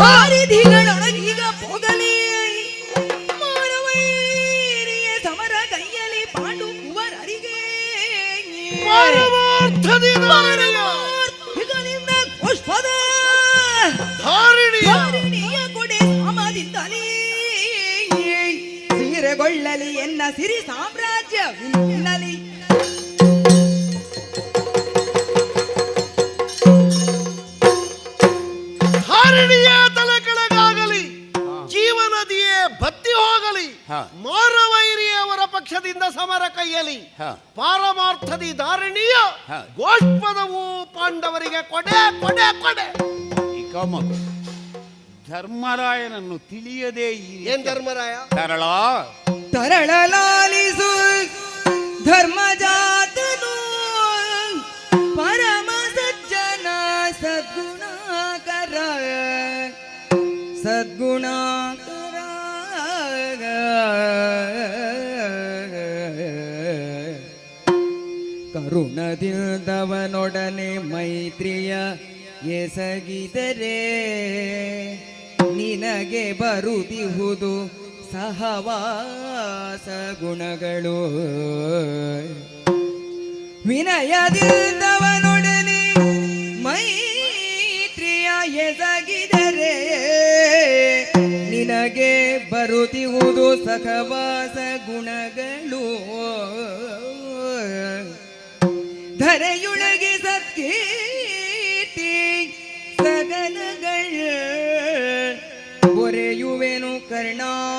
ವಾರಿಧಿಗಳೊಳಗೀಗ ಭೋಗಲೇ ಮಾನವೈರಿಯ ಸಮರ ಕೈಯಲ್ಲಿ ಪಾಂಡು ಕುವರರಿಗೆ ಮಾನವಾರ್ಥದಿಂದ ಪುಷ್ಪದ ಧಾರಿಣಿಯ. ಕೊಡೆ ಸಾಮದಿಂದಲೇ ಸೀರೆಗೊಳ್ಳಲಿ ಎನ್ನ ಸಿರಿ ಸಾಮ್ರಾಜ್ಯ ವಿನ್ನಲಿ ಧಾರಿಣಿಯ ತಲೆ ಕೆಳಗಾಗಲಿ. ಜೀವನದಿಯೇ ಬತ್ತಿ ಹೋಗಲಿ. ಮಾರವೈರಿಯವರ ಪಕ್ಷದಿಂದ ಸಮರ ಕೈಯಲಿ. ಹಾ. ಪಾರಮಾರ್ಥದಿ ಧಾರಣೀಯ ಗೋಷ್ಪದವು ಪಾಂಡವರಿಗೆ ಕೊಡೆ ಕೊಡೆ ಕೊಡೆ. ಧರ್ಮರಾಯನನ್ನು ತಿಳಿಯದೇ ಈ ಏನ್ ಧರ್ಮರಾಯ? ತರಳ. ತರಳಲಾಲಿಸು ಸದ್ಗುಣಾಕರ ಕರುಣದಿಂದವನೊಡನೆ ಮೈತ್ರಿಯ ಎಸಗಿದರೆ ನಿನಗೆ ಬರುತ್ತಿಹುದು ಸಹವಾಸ ಗುಣಗಳು ವಿನಯದಿಂದವನೊಡನೆ ನಿನಗೆ ಸಖವಾಸ ಗುಣಗಳು. ಧರೆಯೊಳಗೆ ಸತ್ಕೀರ್ತಿ ಸಗನಗಳ ಒರೆಯುವೆನು ಕರ್ಣಾದಿ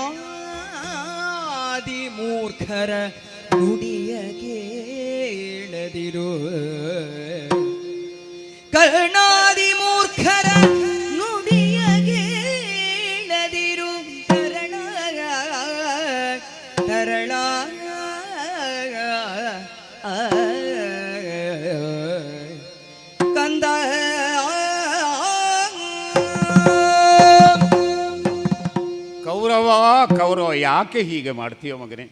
ಮೂರ್ಖರ ನುಡಿಯ ಕೇಳದಿರು. ಕರ್ಣಾದಿ ಕಂದ ಕೌರವ ಕೌರವ ಯಾಕೆ ಹೀಗೆ ಮಾಡ್ತೀಯ ಮಗನೇ?